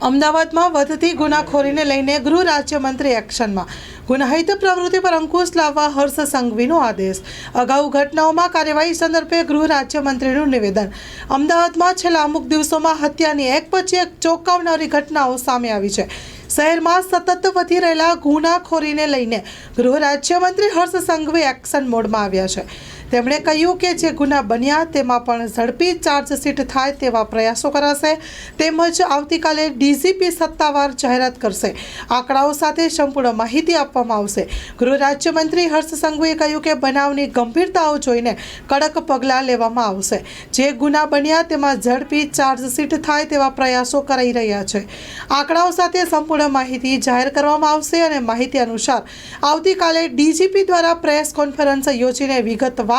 અમદાવાદમાં વધતી ગુનાખોરીને લઈને ગૃહ રાજ્યમંત્રી એક્શનમાં. ગુનાહિત પ્રવૃત્તિ પર અંકુશ લાવવા હર્ષ સંઘવીનો આદેશ. અગાઉ ઘટનાઓમાં કાર્યવાહી સંદર્ભે ગૃહ રાજ્યમંત્રીનું નિવેદન. અમદાવાદમાં છેલ્લા અમુક દિવસોમાં હત્યાની એક પછી એક ચોંકાવનારી ઘટનાઓ સામે આવી છે. શહેરમાં સતત વધી રહેલા ગુનાખોરીને લઈને ગૃહ રાજ્યમંત્રી હર્ષ સંઘવી એક્શન મોડમાં આવ્યા છે. તેમણે કહ્યું કે જે ગુના બન્યા તેમાં પણ ઝડપી ચાર્જશીટ થાય તેવા પ્રયાસો કરાશે તેમજ આવતીકાલે ડીજીપી સત્તાવાર જાહેરાત કરશે. આંકડાઓ સાથે સંપૂર્ણ માહિતી આપવામાં આવશે. ગૃહ રાજ્યમંત્રી હર્ષ સંઘવીએ કહ્યું કે બનાવની ગંભીરતાઓ જોઈને કડક પગલાં લેવામાં આવશે. જે ગુના બન્યા તેમાં ઝડપી ચાર્જશીટ થાય તેવા પ્રયાસો કરાઈ રહ્યા છે. આંકડાઓ સાથે સંપૂર્ણ માહિતી જાહેર કરવામાં આવશે અને માહિતી અનુસાર આવતીકાલે ડીજીપી દ્વારા પ્રેસ કોન્ફરન્સ યોજીને વિગતવાર